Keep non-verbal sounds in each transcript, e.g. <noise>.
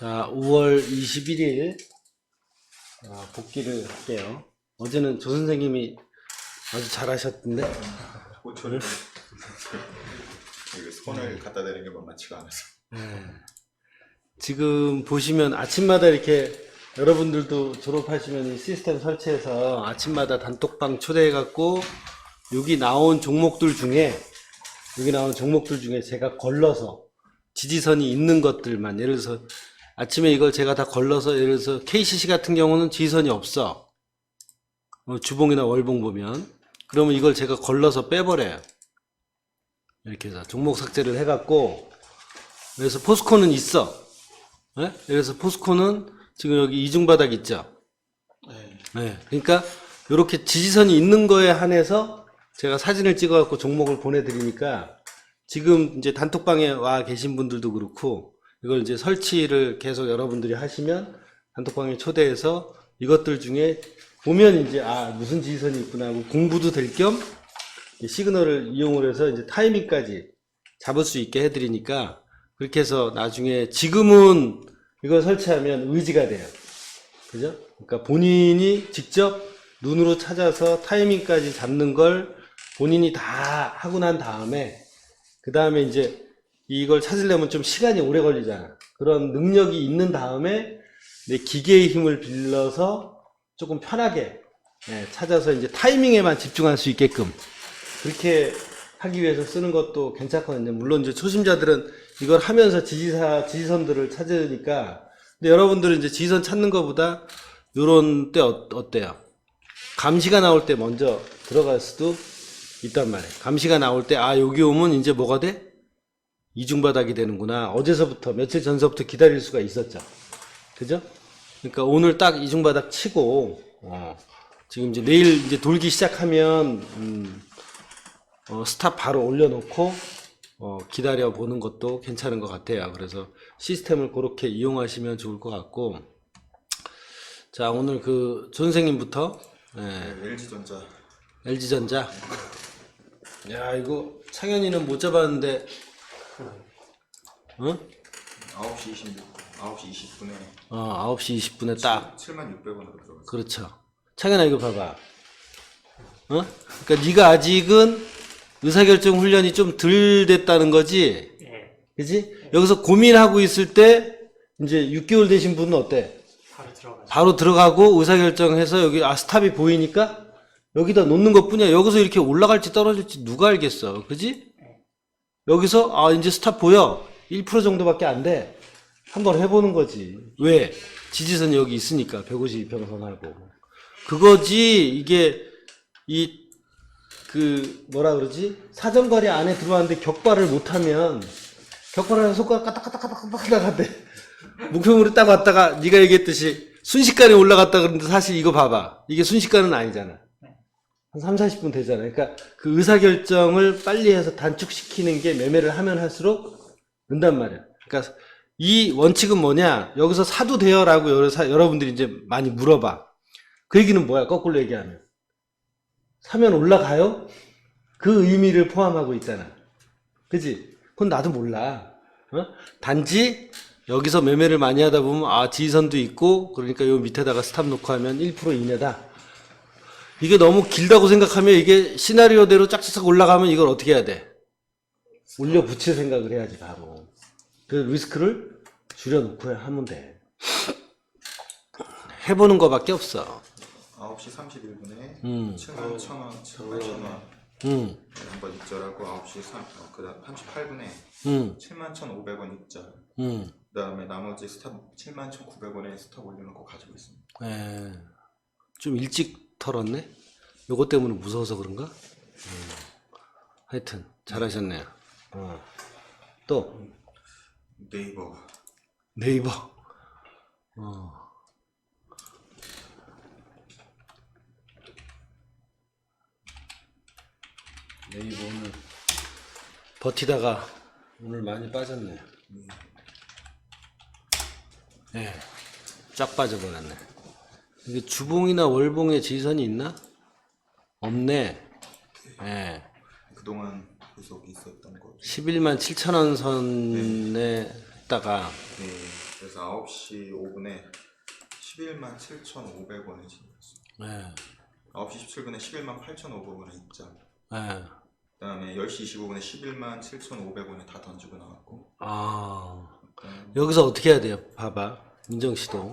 자, 5월 21일 아, 복귀를 할게요. 어제는 조 선생님이 아주 잘하셨던데. 호초를 이게 손을 갖다 대는 게 만만치가 않아서 지금 보시면 아침마다 이렇게 여러분들도 졸업하시면 이 시스템 설치해서 아침마다 단톡방 초대해갖고 여기 나온 종목들 중에 여기 나온 종목들 중에 제가 걸러서 지지선이 있는 것들만 예를 들어서 아침에 이걸 제가 다 걸러서 예를 들어서 KCC 같은 경우는 지지선이 없어. 어, 주봉이나 월봉 보면. 그러면 이걸 제가 걸러서 빼버려요. 이렇게 해서 종목 삭제를 해갖고. 그래서 포스코는 있어. 예? 그래서 포스코는 지금 여기 이중 바닥 있죠? 네. 그러니까 이렇게 지지선이 있는 거에 한해서 제가 사진을 찍어갖고 종목을 보내드리니까 지금 이제 단톡방에 와 계신 분들도 그렇고 이걸 이제 설치를 계속 여러분들이 하시면 단톡방에 초대해서 이것들 중에 보면 이제 아 무슨 지지선이 있구나 하고 공부도 될 겸 시그널을 이용을 해서 이제 타이밍까지 잡을 수 있게 해드리니까 그렇게 해서 나중에 지금은 이걸 설치하면 의지가 돼요. 그죠? 그러니까 본인이 직접 눈으로 찾아서 타이밍까지 잡는 걸 본인이 다 하고 난 다음에 그 다음에 이제 이걸 찾으려면 좀 시간이 오래 걸리잖아. 그런 능력이 있는 다음에 내 기계의 힘을 빌려서 조금 편하게 예, 찾아서 이제 타이밍에만 집중할 수 있게끔 그렇게 하기 위해서 쓰는 것도 괜찮거든요. 물론 이제 초심자들은 이걸 하면서 지지사, 지지선들을 찾으니까. 근데 여러분들은 이제 지지선 찾는 것보다 요런 때 어, 어때요? 감시가 나올 때 먼저 들어갈 수도 있단 말이에요. 감시가 나올 때, 아, 여기 오면 이제 뭐가 돼? 이중바닥이 되는구나. 어제서부터, 며칠 전서부터 기다릴 수가 있었죠. 그죠? 그러니까 오늘 딱 이중바닥 치고, 어, 지금 이제 내일 이제 돌기 시작하면, 음, 어, 스탑 바로 올려놓고 어, 기다려 보는 것도 괜찮은 것 같아요. 그래서 시스템을 그렇게 이용하시면 좋을 것 같고 자 오늘 그 선생님부터 예, 네, LG전자 LG전자 야 이거 창현이는 못 잡았는데 응? 9시 26, 9시 20분에 어 9시 20분에 딱 7만 600원으로 들어갔어요. 그렇죠. 창현아 이거 봐봐. 어? 그러니까 네가 아직은 의사결정 훈련이 좀 덜 됐다는 거지. 그지? 여기서 고민하고 있을 때 이제 6개월 되신 분은 어때? 바로 들어가죠. 바로 들어가고 의사결정해서 여기 아 스탑이 보이니까 여기다 놓는 것뿐이야. 여기서 이렇게 올라갈지 떨어질지 누가 알겠어. 그지? 여기서 아 이제 스탑 보여. 1% 정도밖에 안 돼. 한번 해보는 거지. 왜? 지지선이 여기 있으니까 152평선하고 그거지 이게 이 그 뭐라 그러지 사정거리 안에 들어왔는데 격발을 못하면 격발하는 손가락 까딱까딱까딱 나간대 <laughs> 목표물에 딱 왔다가 네가 얘기했듯이 순식간에 올라갔다 그러는데 사실 이거 봐봐 이게 순식간은 아니잖아 한 3, 40분 되잖아 그러니까 그 의사결정을 빨리 해서 단축시키는 게 매매를 하면 할수록 는단 말이야 그러니까 이 원칙은 뭐냐 여기서 사도 돼요라고 여러 사- 여러 분들이 이제 많이 물어봐 그 얘기는 뭐야 거꾸로 얘기하면 사면 올라가요? 그 의미를 포함하고 있잖아. 그지? 그건 나도 몰라. 어? 단지 여기서 매매를 많이 하다 보면 아 지지선도 있고 그러니까 요 밑에다가 스탑 놓고 하면 1% 이내다. 이게 너무 길다고 생각하면 이게 시나리오대로 짝짝짝 올라가면 이걸 어떻게 해야 돼? 올려 붙일 생각을 해야지 바로. 그 리스크를 줄여놓고 하면 돼. 해보는 거밖에 없어. 9시 31분에 음. 7만 1천원, 7만 1천원 응, 한번 입절하고 9시 3, 어, 그 다음 38분에 응, 7만 1,500원 입절 응. 그 다음에 나머지 스탑 7만 1,900원에 스탑 올려놓고 가지고 있습니다. 에, 좀 일찍 털었네? 요거 때문에 무서워서 그런가? 음, 하여튼, 잘하셨네요. 어. 또, 네이버 네이버. 어. 네이버 오늘 버티다가 오늘 많이 빠졌네. 예, 쫙 빠져버렸네. 이게 주봉이나 월봉에 지선이 있나? 없네. 예. 그동안 계속 있었던 거 11만 7천 원 선에 있다가 네. 그래서 9시 5분에 11만 7,500원에 진입했어. 예. 9시 17분에 11만 8,500원에 입장. 예. 그다음에 10시 25분에 11만 7,500원에 다 던지고 나왔고. 아. 여기서 어떻게 해야 돼요? 봐봐. 민정 씨도.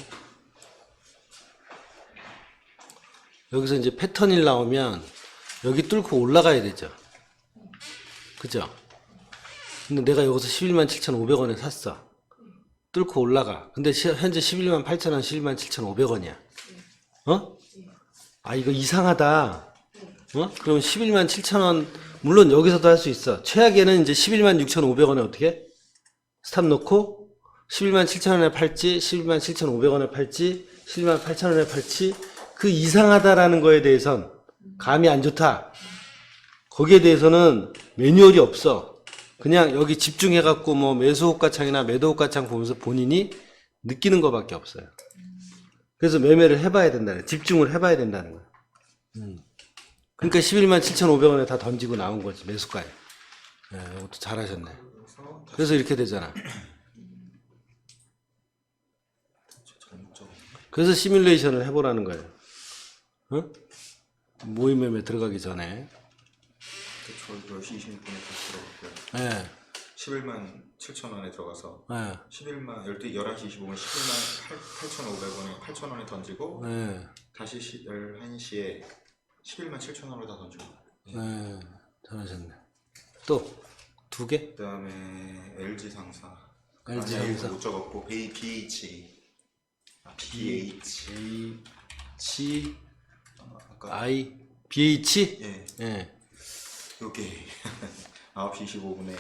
여기서 이제 패턴 1 나오면 여기 뚫고 올라가야 되죠. 그죠? 근데 내가 여기서 11만 7,500원에 샀어. 뚫고 올라가. 근데 시- 현재 11만 8천원, 11만 7,500원이야. 어? 아, 이거 이상하다. 어? 그럼 11만 7천원, 물론 여기서도 할 수 있어. 최악에는 이제 11만 6,500원에 어떻게? 해? 스탑 놓고 11만 7천원에 팔지, 11만 7,500원에 팔지, 11만 8천원에 팔지, 그 이상하다라는 거에 대해선 감이 안 좋다. 거기에 대해서는 매뉴얼이 없어. 그냥 여기 집중해갖고 뭐 매수호가창이나 매도호가창 보면서 본인이 느끼는 것밖에 없어요. 그래서 매매를 해봐야 된다는, 집중을 해봐야 된다는 거야. 음. 그러니까 11만 7,500원에 다 던지고 나온 거지, 매수가에. 예, 이것도 잘하셨네. 그래서 이렇게 되잖아. 그래서 시뮬레이션을 해보라는 거예요. 어? 모임 매매 들어가기 전에. 저 10시 26분에 다시 들어갔고요. 예, 11만 7천 원에 들어가서 예, 11만 12, 11시 25분 11만 8,500원에 8,000원에 던지고 예, 다시 시, 11시에 11만 7천 원으로 다 던지고 예. 잘하셨네. 또, 두 개? 그 다음에 LG 상사 LG 아니, 상사. 못 적었고 B, BH 아, BH C, 아, 아까 I, BH? 예 예. 요게 9시 25분에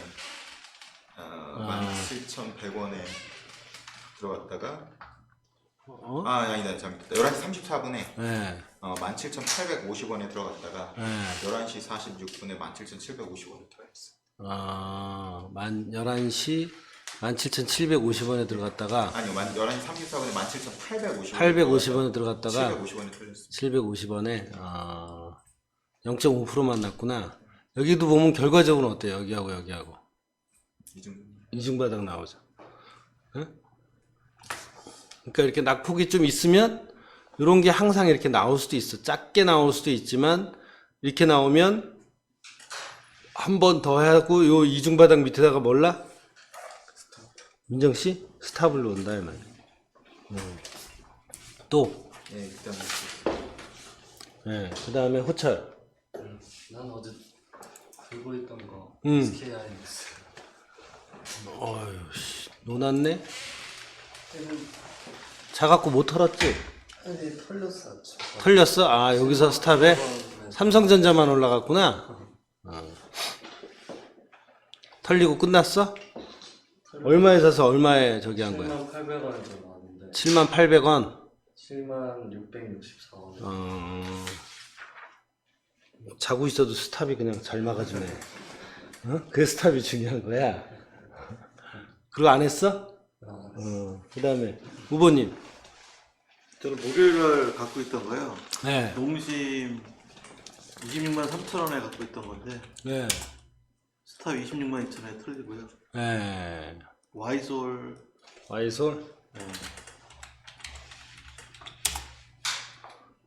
아. 17,100원에 들어갔다가 어? 아 아니다 잠깐 11시 34분에 예, 어, 17,850원에 들어갔다가 예. 11시 46분에 17,750원에 들어갔어 아, 만, 11시, 17,750원에 들어갔다가, 아니요 만, 11시 34분에 17,850원 850원에 들어갔다가, 750원에 털렸어 750원에, 아, 0.5%만 났구나. 여기도 보면 결과적으로 어때요? 여기하고 여기하고. 이중 이중바닥 나오죠. 응? 그러니까 이렇게 낙폭이 좀 있으면 이런 게 항상 이렇게 나올 수도 있어. 작게 나올 수도 있지만 이렇게 나오면 한 번 더 하고 요 이중바닥 밑에다가 몰라? 민정 씨 스탑을 놓는다 이 말. 음. 또, 예 일단 예, 그 다음에 호철. 난 어제 들고 있던 거 음. SKIX 어휴, 씨, 놓았네. 자갖고 못 털었지? 아니 털렸어 저 털렸어? 아 여기서 스탑에 삼성전자만 올라갔구나. 어. 털리고 끝났어? 얼마에 사서 얼마에 저기 한 거야? 7만 800원에 들어갔는데 7만 800원. 7만 664원 어... 자고 있어도 스탑이 그냥 잘 막아주네. 어? 그 스탑이 중요한 거야. 그거 안 했어? 아, 어. 그 다음에 후보님. 저는 목요일날 갖고 있던 거요. 네. 농심 26만 3천 원에 갖고 있던 건데 네. 스탑 26만 2천 원에 털리고요. 네. 와이솔 와이솔. 네.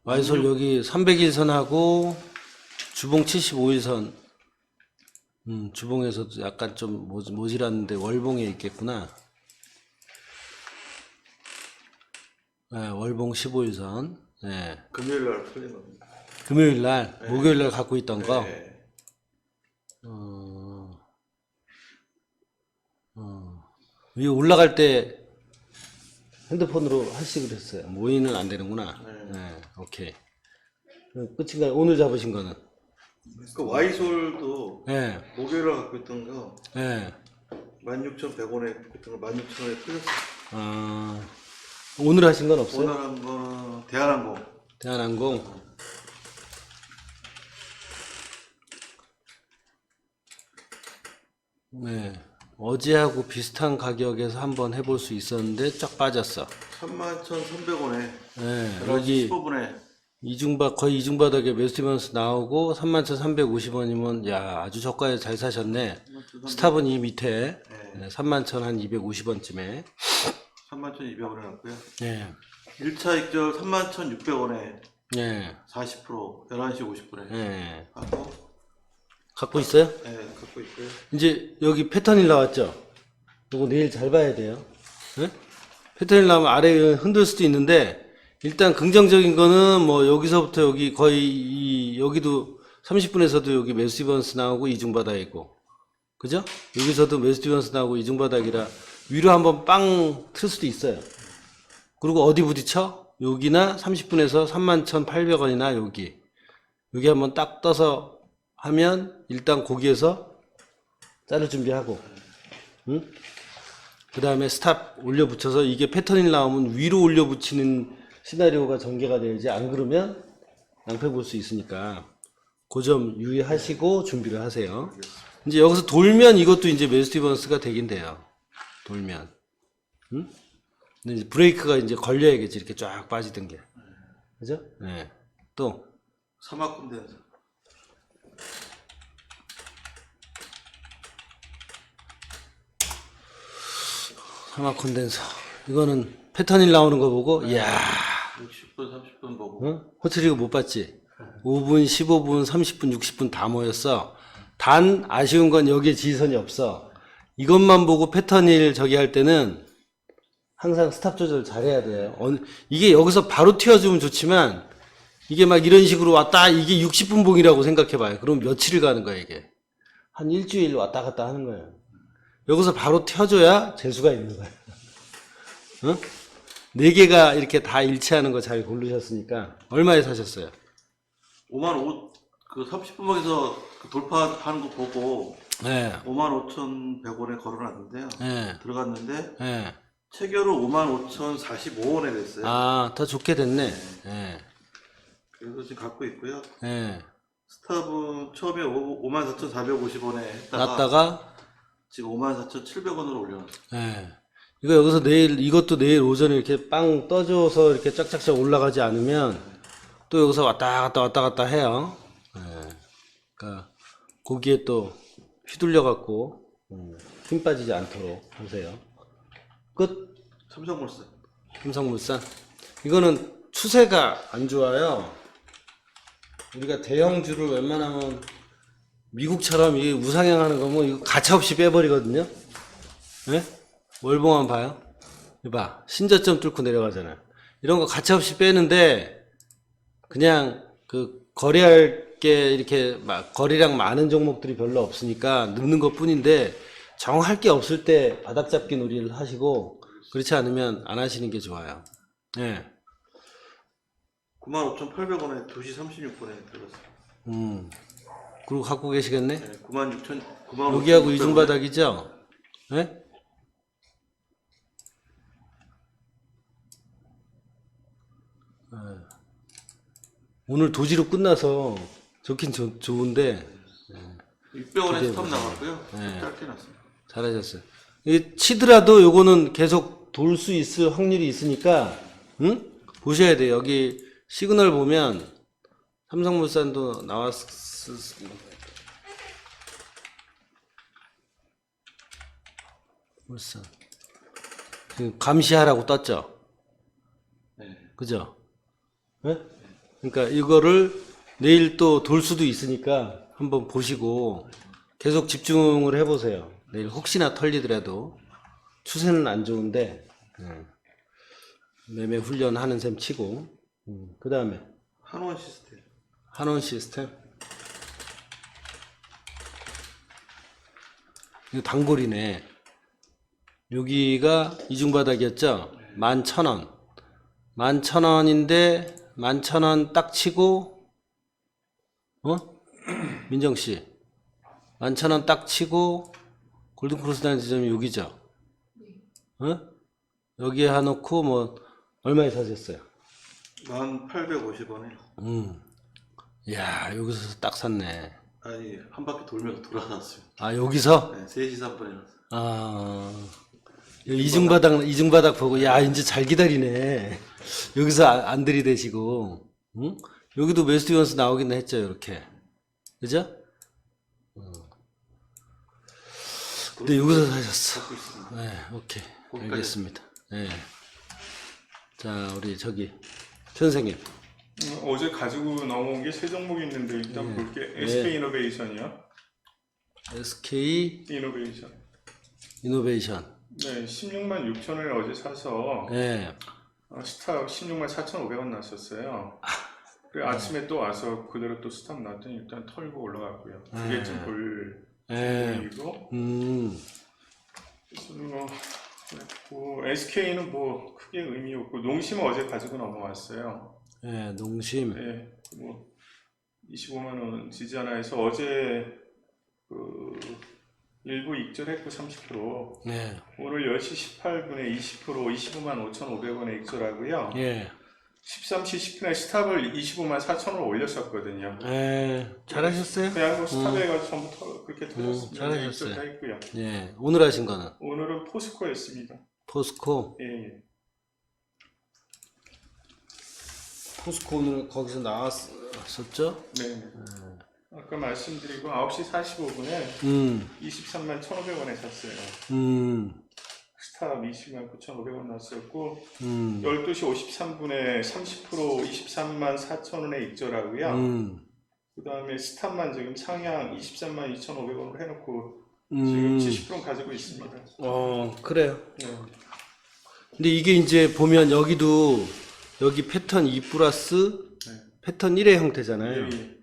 와이솔 여기 301선하고 주봉 75일선. 음, 주봉에서도 약간 좀 모, 모질았는데 월봉에 있겠구나. 네, 월봉 15일선. 네. 금요일날 털린 겁니다. 금요일 날, 목요일 날 갖고 있던 거. 네. 어, 어. 위에 올라갈 때 핸드폰으로 하시 그랬어요. 모이는 안 되는구나. 네. 네, 오케이. 어, 끝인가요? 오늘 잡으신 거는? 그 와이솔도 네, 목요일날 갖고 있던 거 네. 16,100원에 갖고 있던 거 16,000원에 털렸어요. 아, 오늘 하신 건 없어요? 오늘 한 거는 대한항공 대한항공. 네. 어제하고 비슷한 가격에서 한번 해볼 수 있었는데 쫙 빠졌어. 31,300원에 네, 여기 15분에 이중바 거의 이중바닥에 매수면서 나오고 31,350원이면 야 아주 저가에 잘 사셨네. 스탑은 이 밑에 네. 네, 31,250원쯤에 31,200원에 갔고요. 예. 1차 익절 31,600원에 예. 40% 11시 50분에 예. 하고 갖고 있어요? 네, 갖고 있고요. 이제 여기 패턴이 나왔죠? 이거 내일 잘 봐야 돼요. 예? 패턴이 나오면 아래 흔들 수도 있는데, 일단 긍정적인 거는 뭐 여기서부터 여기 거의 이, 여기도 30분에서도 여기 디번스 나오고 이중바닥 있고. 그죠? 여기서도 디번스 나오고 이중바닥이라 위로 한번 빵 틀 수도 있어요. 그리고 어디 부딪혀? 여기나 30분에서 31,800원이나 여기. 여기 한번 딱 떠서 하면 일단 거기에서 자를 준비하고, 응? 그 다음에 스탑 올려 붙여서 이게 패턴이 나오면 위로 올려 붙이는 시나리오가 전개가 돼야지 안 그러면 낭패 볼 수 있으니까 그 점 유의하시고 준비를 하세요. 이제 여기서 돌면 이것도 이제 메스티번스가 되긴 돼요. 돌면. 응? 근데 이제 브레이크가 이제 걸려야겠지. 이렇게 쫙 빠지던 게. 그죠? 네. 또, 사막 군대에서 하마 콘덴서. 이거는 패턴이 나오는 거 보고, 이야, 60분 30분 보고 응? 호텔 이거 못 봤지? 5분, 15분, 30분, 60분 다 모였어. 단, 아쉬운 건 여기에 지선이 없어. 이것만 보고 패턴일 저기 할 때는 항상 스탑 조절 잘해야 돼요. 이게 여기서 바로 튀어주면 좋지만, 이게 막 이런 식으로 왔다, 이게 60분 봉이라고 생각해봐요. 그럼 며칠을 가는 거야, 이게. 한 일주일 왔다 갔다 하는 거예요. 여기서 바로 튀어줘야 재수가 있는 거야. 응? 네 개가 이렇게 다 일치하는 거 잘 고르셨으니까 얼마에 사셨어요? 5만 5, 그 30분방에서 그 돌파하는 거 보고 네, 5만 5,100원에 걸어놨는데요. 네, 들어갔는데 네. 체결은 5만 5,045원에 됐어요. 아, 더 좋게 됐네. 네, 그래서 지금 갖고 있고요. 네. 스탑은 처음에 5만 4,450원에 했다가 났다가, 지금 5만 4,700원으로 올려놨어요. 네. 이거 여기서 내일, 이것도 내일 오전에 이렇게 빵 떠줘서 이렇게 쫙쫙쫙 올라가지 않으면 또 여기서 왔다 갔다 왔다 갔다 해요. 네. 그러니까 거기에 또 휘둘려 갖고 음, 힘 빠지지 않도록 하세요. 끝. 삼성물산. 삼성물산 이거는 추세가 안 좋아요. 우리가 대형주를 웬만하면 미국처럼 이게 우상향하는 거면 이거 가차없이 빼버리거든요. 예? 월봉만 봐요. 이봐 신저점 뚫고 내려가잖아요. 이런 거 가차없이 빼는데 그냥 그 거래할 게 이렇게 막 거래량 많은 종목들이 별로 없으니까 늙는 것 뿐인데 정할 게 없을 때 바닥 잡기 놀이를 하시고 그렇지 않으면 안 하시는 게 좋아요. 예. 9만 5,800원에 2시 36분에 들어갔어요. 음. 그리고 갖고 계시겠네? 네, 9만 6천, 9만 여기하고 이중 바닥이죠? 예? 예. 오늘 도지로 끝나서 좋긴 좋, 좋은데 600원에 스탑 나갔고요. 네. 짧게 났습니다. 잘하셨어요. 이 치더라도 요거는 계속 돌 수 있을 확률이 있으니까, 응? 보셔야 돼요. 여기 시그널 보면 삼성물산도 나왔, 물산. 그 감시하라고 떴죠? 네. 그죠? 예? 그러니까 이거를 내일 또 돌 수도 있으니까 한번 보시고 계속 집중을 해보세요. 내일 혹시나 털리더라도 추세는 안 좋은데 예. 매매 훈련하는 셈 치고 그 다음에 한원 시스템. 한원 시스템 이거 단골이네 여기가 이중바닥이었죠 11,000원 11,000원인데 11,000원 딱 치고 어? 민정씨 11,000원 딱 치고 골든크로스 다는 지점이 여기죠 어? 여기에 해놓고 뭐 얼마에 사셨어요? 1,850원에. 음. 야 여기서 딱 샀네 아니, 한 바퀴 돌면서 돌아갔어요. 아 여기서 네, 3시 3분에 났어요. 아 이중바닥 이중바닥 보고 야 이제 잘 기다리네 여기서 아- 안 들이대시고 응? 여기도 메스티원스 나오긴 했죠 이렇게 그죠? 어. 근데 여기서 사셨어. 네 오케이. 알겠습니다 예. 자, 우리 저기 선생님. 음, 어제 가지고 넘어온 게 세 종목이 있는데 일단 네. 볼게. 네. SK 이노베이션이요. SK 이노베이션. 이노베이션. 네, 16만 6천원을 어제 사서 예. 어, 스탑 16만 4,500원 났었어요. 그리고 아침에 또 와서 그대로 또 스탑 났더니 일단 털고 올라갔고요. 그게 네. 좀 볼, 예. 보이고. 음. 그리고 그랬고 SK는 뭐 크게 의미 없고 농심은 어제 가지고 넘어왔어요. 예, 농심. 네, 뭐 25만 원 지지 하나 해서 어제 그 일부 익절했고 30% 예. 오늘 10시 18분에 20% 25만 5,500원에 익절하고요. 예. 13시 10분에 스탑을 25만 4천원 올렸었거든요. 예. 잘하셨어요? 그냥 뭐 스탑에가 전부 터, 그렇게 터졌습니다. 음, 잘하셨어요. 익절 다 했고요. 예. 오늘 하신 거는 오늘은 포스코였습니다. 포스코. 예, 예. 포스코 오늘 거기서 나왔었죠? 네. 아까 말씀드리고 9시 45분에 음. 23만 1,500원에 샀어요. 음. 스탑 20만 9,500원 났었고 음. 12시 53분에 30% 23만 4천원에 익절하고요. 음. 그 다음에 스탑만 지금 상향 23만 2,500원으로 해놓고 음. 지금 70% 가지고 있습니다. 어, 그래요. 네. 근데 이게 이제 보면 여기도 여기 패턴 2 플러스 네. 패턴 1의 형태잖아요. 예, 예.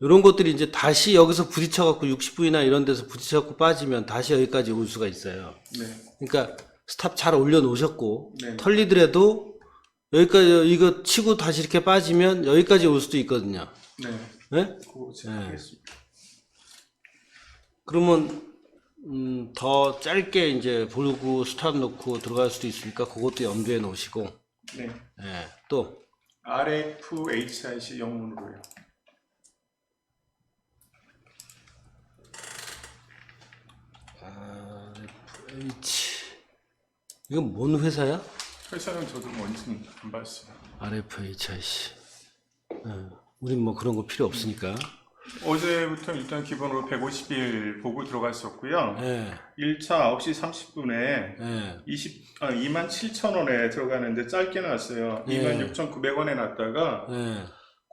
이런 것들이 이제 다시 여기서 부딪혀갖고 60분이나 이런 데서 부딪혀갖고 빠지면 다시 여기까지 올 수가 있어요. 네. 그러니까 스탑 잘 올려놓으셨고 네. 털리더라도 여기까지 이거 치고 다시 이렇게 빠지면 여기까지 올 수도 있거든요. 네. 네? 그거 제가 네. 그러면 음, 더 짧게 이제 보고 스탑 놓고 들어갈 수도 있으니까 그것도 염두에 놓으시고 네. 예, 또 RFHIC 영문으로요. RFH 이건 뭔 회사야? 회사는 저도 뭔지는 안 봤어요. RFHIC 예, 우린 뭐 그런 거 필요 없으니까 어제부터 일단 기본으로 150일 보고 들어갔었고요. 예, 1차 9시 30분에 예, 20, 아, 2만 7천 원에 들어가는데 짧게 났어요. 예. 2만 6,900원에 났다가 예,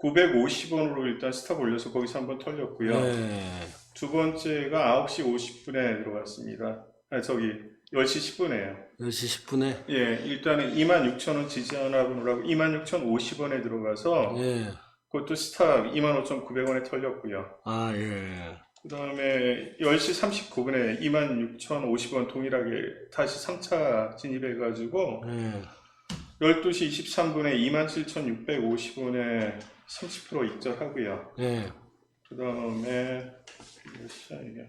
950원으로 일단 스탑 올려서 거기서 한번 털렸고요. 예, 두 번째가 9시 50분에 들어갔습니다. 아, 저기 10시 10분에요. 10시 10분에 예, 일단은 2만 6천 원 지지 하나 보느라고 2만 6천 50원에 들어가서 예, 그것도 스탑 2만 5,900원에 털렸고요. 아 예, 그 다음에 10시 39분에 2만 6천 50원 동일하게 다시 3차 진입해가지고 예, 12시 23분에 27,650원에 30% 익절하고요. 예, 그 다음에 몇 시야 이게?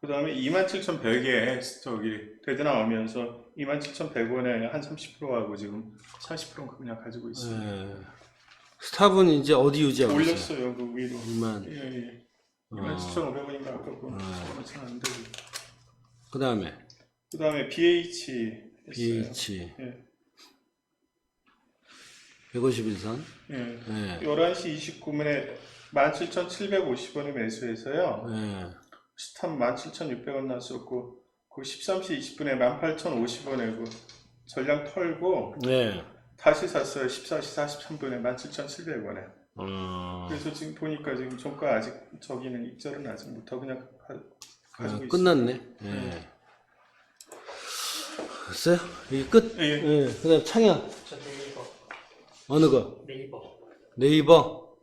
그 다음에 27,100에 저기 데드 나오면서 27,100원에 한 30%하고 지금 40% 그냥 가지고 있어요. 예. 스탑은 이제 어디 유지하고 있어요? 올렸어요 그 위로. 2만 예, 예. 어. 27,500원인가 아까 그 저거는 안 되고. 그 다음에 그 다음에 BH 했어요. BH 예. 151선 예. 예, 11시 29분에 17,750원에 매수해서요. 예, 스탑 17,600원 났었고 그 13시 20분에 18,050원에 그 전량 털고 예. 다시 샀어요. 14시 43분에 17,700원에. 어, 그래서 지금 보니까 지금 종가 아직 저기는 입절은 아직 못하고 그냥 가, 가지고 아, 있어요. 끝났네. 예. 됐어요? 이게 끝? 예, 예. 예. 그 다음 창현. 저 네이버 어느 거? 네이버 네이버?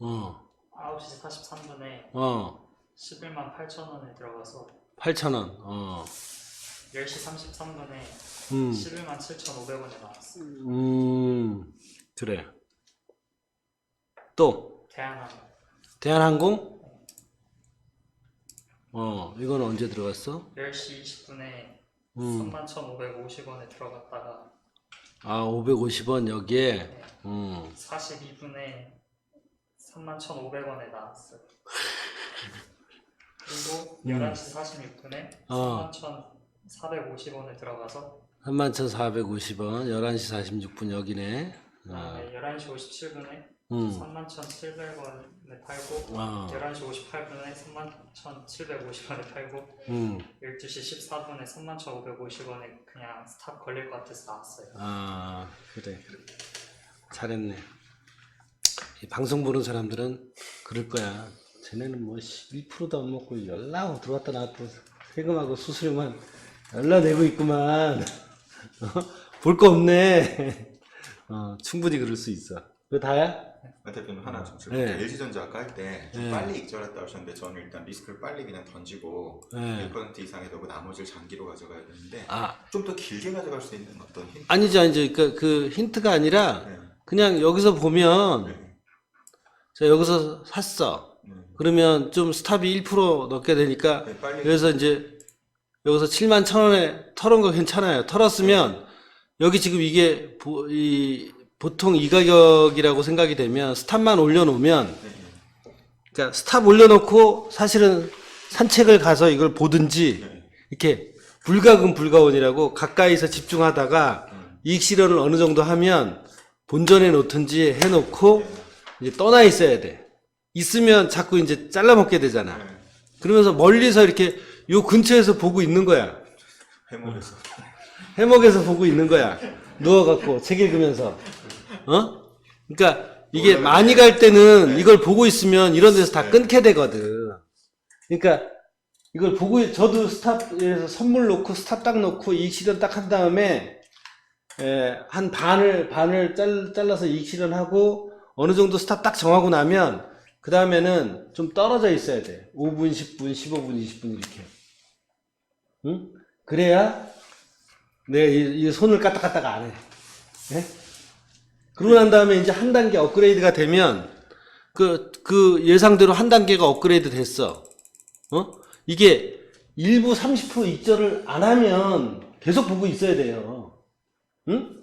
어, 9시 43분에 어. 11만 8천 원에 들어가서 8,000원. 어. 10시 33분에 음. 11만 7,500원에 나왔어요. 음. 그래. 또, 대한항공 대한항공? 어, 이건 언제 들어갔어? 10시 20분에 음. 3만 1,550원에 들어갔다가 아, 550원 여기에. 네, 음. 42분에 3만 1,500원에 나왔어요. 그리고 11시 46분에 어. 3만 1,450원에 들어가서 31,450원, 11시 46분 여기네. 아, 그다음에 11시 57분에 음. 31,700원에 팔고 아. 11시 58분에 31,750원에 팔고 음. 12시 14분에 31,550원에 그냥 스탑 걸릴 것 같아서 나왔어요. 아 그래 잘했네 이 방송 보는 사람들은 그럴 거야 쟤네는 뭐 1%도 안 먹고 연락 들어왔다 나왔다 세금하고 수수료만 연락 내고 있구만 <laughs> 볼 거 없네 <laughs> 어, 충분히 그럴 수 있어 그거 다야? 아, 대표님 하나 좀 네. 질문. LG전자 아까 할때 네. 빨리 익절했다 하셨는데 저는 일단 리스크를 빨리 그냥 던지고 네. 1% 이상에 넣고 나머지를 장기로 가져가야 되는데 아 좀 더 길게 가져갈 수 있는 어떤 힌트? 아니죠 아니죠 그, 그 힌트가 아니라 네. 그냥 여기서 보면 네. 자 여기서 샀어 네. 그러면 좀 스탑이 1% 넣게 되니까 네, 빨리 그래서 이제 여기서 7만 천 원에 털은 거 괜찮아요. 털었으면 여기 지금 이게 보, 이, 보통 이 가격이라고 생각이 되면 스탑만 올려놓으면 네, 네. 그러니까 스탑 올려놓고 사실은 산책을 가서 이걸 보든지 네. 이렇게 불가금 불가원이라고 가까이서 집중하다가 음. 이익 실현을 어느 정도 하면 본전에 놓든지 해놓고 네. 이제 떠나 있어야 돼. 있으면 자꾸 이제 잘라 먹게 되잖아. 네. 그러면서 멀리서 이렇게 요 근처에서 보고 있는 거야. 해먹에서 해먹에서 보고 있는 거야. 누워갖고 책 읽으면서. 어? 그러니까 이게 많이 갈 때는 이걸 보고 있으면 이런 데서 다 끊게 되거든. 그러니까 이걸 보고 저도 스탑에서 선물 놓고 스탑 딱 놓고 이익 실현 딱 한 다음에 에, 한 반을 반을 잘, 잘라서 이익 실현하고 어느 정도 스탑 딱 정하고 나면 그 다음에는 좀 떨어져 있어야 돼. 5분, 10분, 15분, 20분 이렇게. 응? 그래야 내가 이, 이 손을 까딱까딱 안 해. 예? 그러고 난 다음에 이제 한 단계 업그레이드가 되면 그, 그 예상대로 한 단계가 업그레이드 됐어. 어? 이게 일부 30% 입절을 안 하면 계속 보고 있어야 돼요. 응?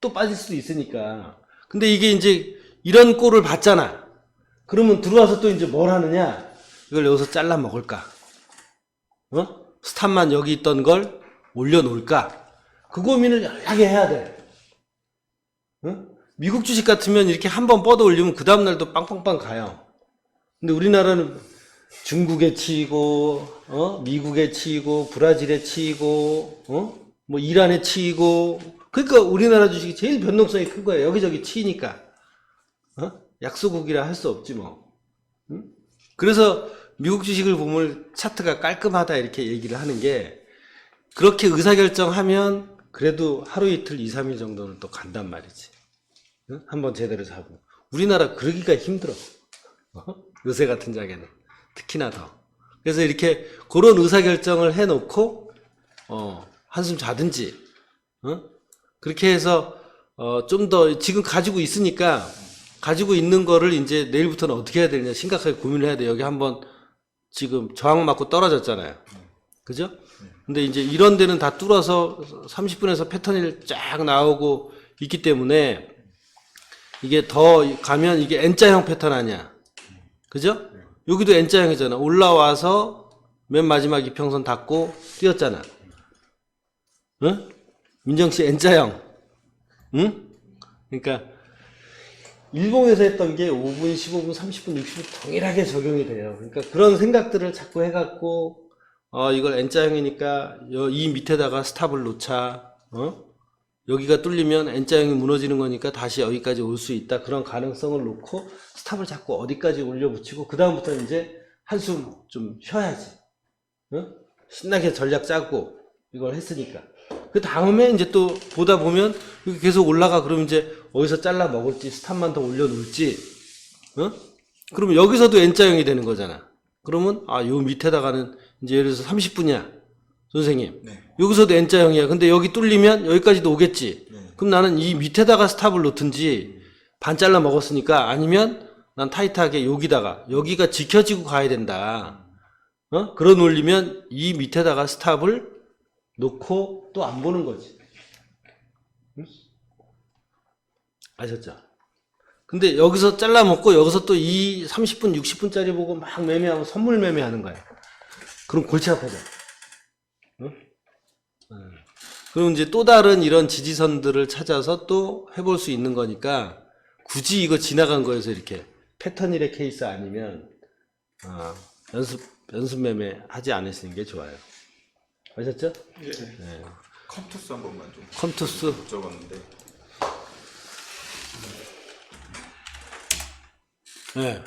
또 빠질 수도 있으니까. 근데 이게 이제 이런 꼴을 봤잖아. 그러면 들어와서 또 이제 뭘 하느냐? 이걸 여기서 잘라 먹을까? 어? 스탑만 여기 있던 걸 올려놓을까? 그 고민을 연하게 해야 돼. 어? 미국 주식 같으면 이렇게 한 번 뻗어 올리면 그 다음날도 빵빵빵 가요. 근데 우리나라는 중국에 치이고, 어? 미국에 치이고, 브라질에 치이고, 어? 뭐 이란에 치이고, 그러니까 우리나라 주식이 제일 변동성이 큰 거예요. 여기저기 치이니까. 어? 약소국이라 할 수 없지 뭐. 응? 그래서 미국 주식을 보면 차트가 깔끔하다 이렇게 얘기를 하는 게 그렇게 의사결정하면 그래도 하루 이틀 2, 3일 정도는 또 간단 말이지. 응? 한번 제대로 잡고. 우리나라 그러기가 힘들어. 어? 요새 같은 장에는. 특히나 더. 그래서 이렇게 그런 의사결정을 해놓고, 어, 한숨 자든지, 어? 그렇게 해서, 어, 좀 더, 지금 가지고 있으니까, 가지고 있는 거를 이제 내일부터는 어떻게 해야 되느냐 심각하게 고민을 해야 돼. 여기 한번 지금 저항 맞고 떨어졌잖아요. 그죠? 근데 이제 이런 데는 다 뚫어서 30분에서 패턴이 쫙 나오고 있기 때문에 이게 더 가면 이게 N자형 패턴 아니야. 그죠? 여기도 N자형이잖아. 올라와서 맨 마지막 이평선 닫고 뛰었잖아. 응? 민정 씨 N자형. 응? 그러니까 일본에서 했던 게 5분, 15분, 30분, 60분 동일하게 적용이 돼요. 그러니까 그런 생각들을 자꾸 해갖고, 어, 이걸 N자형이니까 여- 이 밑에다가 스탑을 놓자, 어? 여기가 뚫리면 N자형이 무너지는 거니까 다시 여기까지 올 수 있다. 그런 가능성을 놓고 스탑을 자꾸 어디까지 올려붙이고, 그 다음부터 이제 한숨 좀 쉬어야지. 어? 신나게 전략 짜고, 이걸 했으니까. 그 다음에 이제 또 보다 보면 계속 올라가 그러면 이제 어디서 잘라 먹을지 스탑만 더 올려놓을지 어? 그러면 여기서도 N자형이 되는 거잖아 그러면 아 요 밑에다가는 이제 예를 들어서 30분이야 선생님 네. 여기서도 N자형이야 근데 여기 뚫리면 여기까지도 오겠지 네. 그럼 나는 이 밑에다가 스탑을 놓든지 반 잘라 먹었으니까 아니면 난 타이트하게 여기다가 여기가 지켜지고 가야 된다 어? 그런 논리면 이 밑에다가 스탑을 놓고 또 안 보는 거지. 응? 아셨죠? 근데 여기서 잘라 먹고 여기서 또 이 30분, 60분짜리 보고 막 매매하고 선물 매매하는 거야. 그럼 골치 아파져. 응? 응. 그럼 이제 또 다른 이런 지지선들을 찾아서 또 해볼 수 있는 거니까 굳이 이거 지나간 거에서 이렇게 패턴 1의 케이스 아니면 아, 연습 연습 매매 하지 않으시는 게 좋아요. 아셨죠? 예. 네. 컴투스 한 번만 좀 컴투스 못 적었는데 네.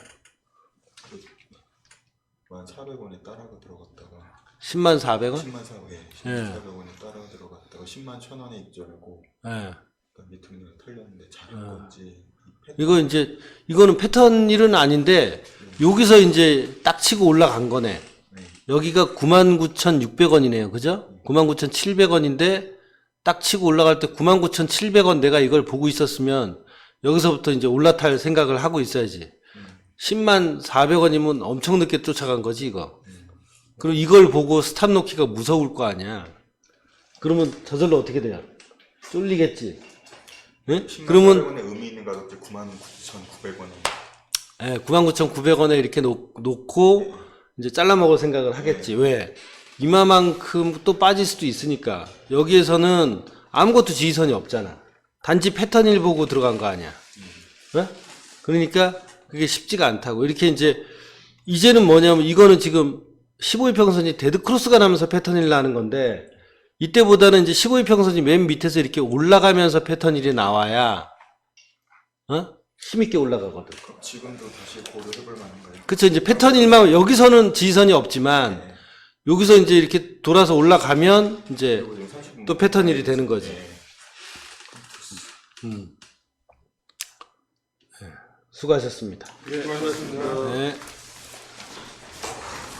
1,400원에 따라가 들어갔다가 10만 400원? 10만 400에 예. 10만 400원에 따라가 들어갔다가 10만 1,000원에 입절하고 네. 그다음 밑으로 털렸는데 자료 건지 이 패- 이거 이제 이거는 패턴 1은 아닌데 여기서 이제 딱 치고 올라간 거네. 네. 여기가 99,600원이네요. 그죠? 99,700원인데 딱 치고 올라갈 때 99,700원 내가 이걸 보고 있었으면 여기서부터 이제 올라탈 생각을 하고 있어야지. 10만 400원이면 엄청 늦게 쫓아간 거지, 이거. 그리고 이걸 보고 스탑 놓기가 무서울 거 아니야. 그러면 저절로 어떻게 돼요? 쫄리겠지. 예? 10만 그러면 400원에 의미 있는 가격대 99,900원에 예, 99,900원에 이렇게 놓, 놓고 이제 잘라 먹을 생각을 하겠지. 왜? 이마만큼 또 빠질 수도 있으니까. 여기에서는 아무것도 지휘선이 없잖아. 단지 패턴 1 보고 들어간 거 아니야. 예? 그러니까 그게 쉽지가 않다고. 이렇게 이제 이제는 뭐냐면 이거는 지금 15일 평선이 데드 크로스가 나면서 패턴 1 나는 건데 이때보다는 이제 15일 평선이 맨 밑에서 이렇게 올라가면서 패턴 1이 나와야 어? 힘있게 올라가거든. 지금도 다시 고려해볼 만한가요? 그쵸 이제 패턴 1만 여기서는 지선이 없지만 네. 여기서 이제 이렇게 돌아서 올라가면 이제 그리고 지금 30분 또 패턴 1이 되는 거지. 네. 음. 네, 수고하셨습니다. 예, 수고하셨습니다. 네.